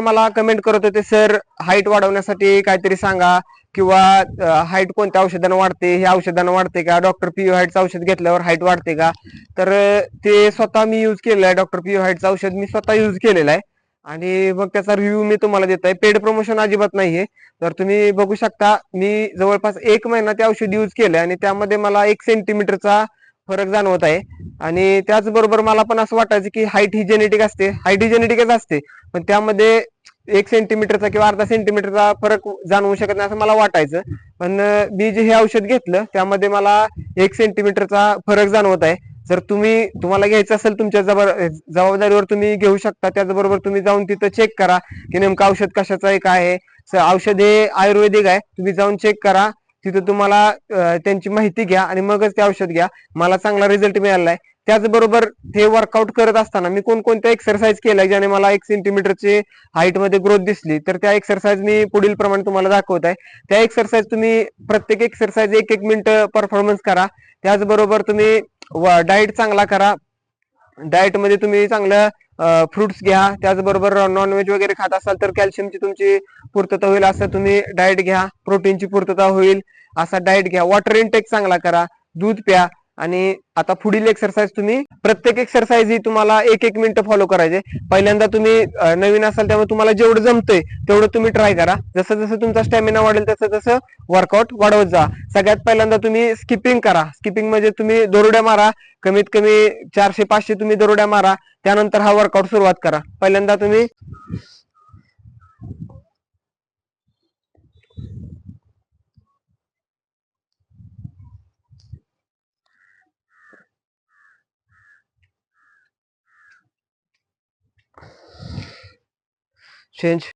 मला कमेंट करत होते सर हाईट वाढवण्यासाठी काहीतरी सांगा किंवा हाईट कोणत्या औषधानं वाढते हे औषधानं वाढते का? डॉक्टर पी हाईटचं औषध घेतल्यावर हाईट वाढते का? तर ते स्वतः मी यूज केलेलं आहे. डॉक्टर पी हाईटचं औषध मी स्वतः यूज केलेलं आहे. आणि मग त्याचा रिव्ह्यू मी तुम्हाला देत आहे. पेड प्रमोशन अजिबात नाहीये. तर तुम्ही बघू शकता मी जवळपास एक महिना ते औषध यूज केलंय आणि त्यामध्ये मला एक सेंटीमीटरचा फरक जाणवत आहे. आणि त्याचबरोबर मला पण असं वाटायचं की हाईट ही जेनेटिक असते. हाईट ही जेनेटिकच असते. पण त्यामध्ये एक सेंटीमीटरचा किंवा अर्धा सेंटीमीटरचा फरक जाणवू शकत नाही असं मला वाटायचं. पण मी जे हे औषध घेतलं त्यामध्ये मला एक सेंटीमीटरचा फरक जाणवत आहे. जर तुम्ही तुम्हाला घ्यायचं असेल तुमच्या जबर जबाबदारीवर तुम्ही घेऊ शकता. त्याचबरोबर तुम्ही जाऊन तिथं चेक करा की नेमकं औषध कशाचं आहे काय आहे. औषध हे आयुर्वेदिक आहे. तुम्ही जाऊन चेक करा. तिथं तुम्हाला त्यांची माहिती घ्या आणि मगच ते औषध घ्या. मला चांगला रिझल्ट मिळाला आहे त्याचबरोबर हे वर्कआउट करत असताना मी कोणकोणत्या एक्सरसाइज केल्या ज्याने मला एक सेंटीमीटरची हाईटमध्ये ग्रोथ दिसली? तर त्या एक्सरसाइज मी पुढील प्रमाणे तुम्हाला दाखवत आहे. त्या एक्सरसाइज तुम्ही प्रत्येक एक्सरसाइज एक एक मिनिट परफॉर्मन्स करा. त्याचबरोबर तुम्ही डाएट चांगला करा. डाएटमध्ये तुम्ही चांगलं फ्रुट्स घ्या. त्याचबरोबर नॉनव्हेज वगैरे खात असाल तर कॅल्शियमची तुमची पूर्तता होईल असं तुम्ही डाएट घ्या. प्रोटीनची पूर्तता होईल असा डाएट घ्या. वॉटर इनटेक चांगला करा. दूध प्या. आणि आता पुढील एक्सरसाइज तुम्ही प्रत्येक एक्सरसाइज ही तुम्हाला एक एक मिनिट फॉलो करायचे. पहिल्यांदा तुम्ही नवीन असाल त्यामुळे तुम्हाला जेवढं जमतंय तेवढं तुम्ही ट्राय करा. जसं जसं तुमचा स्टॅमिना वाढेल तसं तसं वर्कआउट वाढवत जा. सगळ्यात पहिल्यांदा तुम्ही स्किपिंग करा. स्किपिंग म्हणजे तुम्ही दरोड्या मारा. कमीत कमी चारशे पाचशे तुम्ही दरोड्या मारा. त्यानंतर हा वर्कआउट सुरुवात करा. पहिल्यांदा तुम्ही change.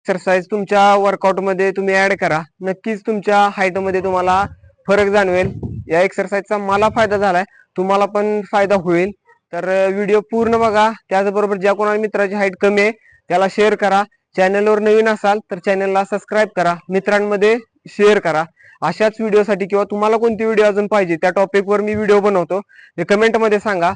एक्सरसाइज तुमच्या वर्कआउटमध्ये तुम्ही ऍड करा. नक्कीच तुमच्या हाईटमध्ये तुम्हाला फरक जाणवेल. या एक्सरसाइजचा मला फायदा झालाय. तुम्हाला पण फायदा होईल. तर व्हिडिओ पूर्ण बघा. त्याचबरोबर ज्या कोणाला मित्राची हाईट कमी आहे त्याला शेअर करा. चॅनलवर नवीन असाल तर चॅनलला सबस्क्राईब करा. मित्रांमध्ये शेअर करा. अशाच व्हिडिओसाठी किंवा तुम्हाला कोणती व्हिडिओ अजून पाहिजे त्या टॉपिकवर मी व्हिडिओ बनवतो. ते कमेंटमध्ये सांगा.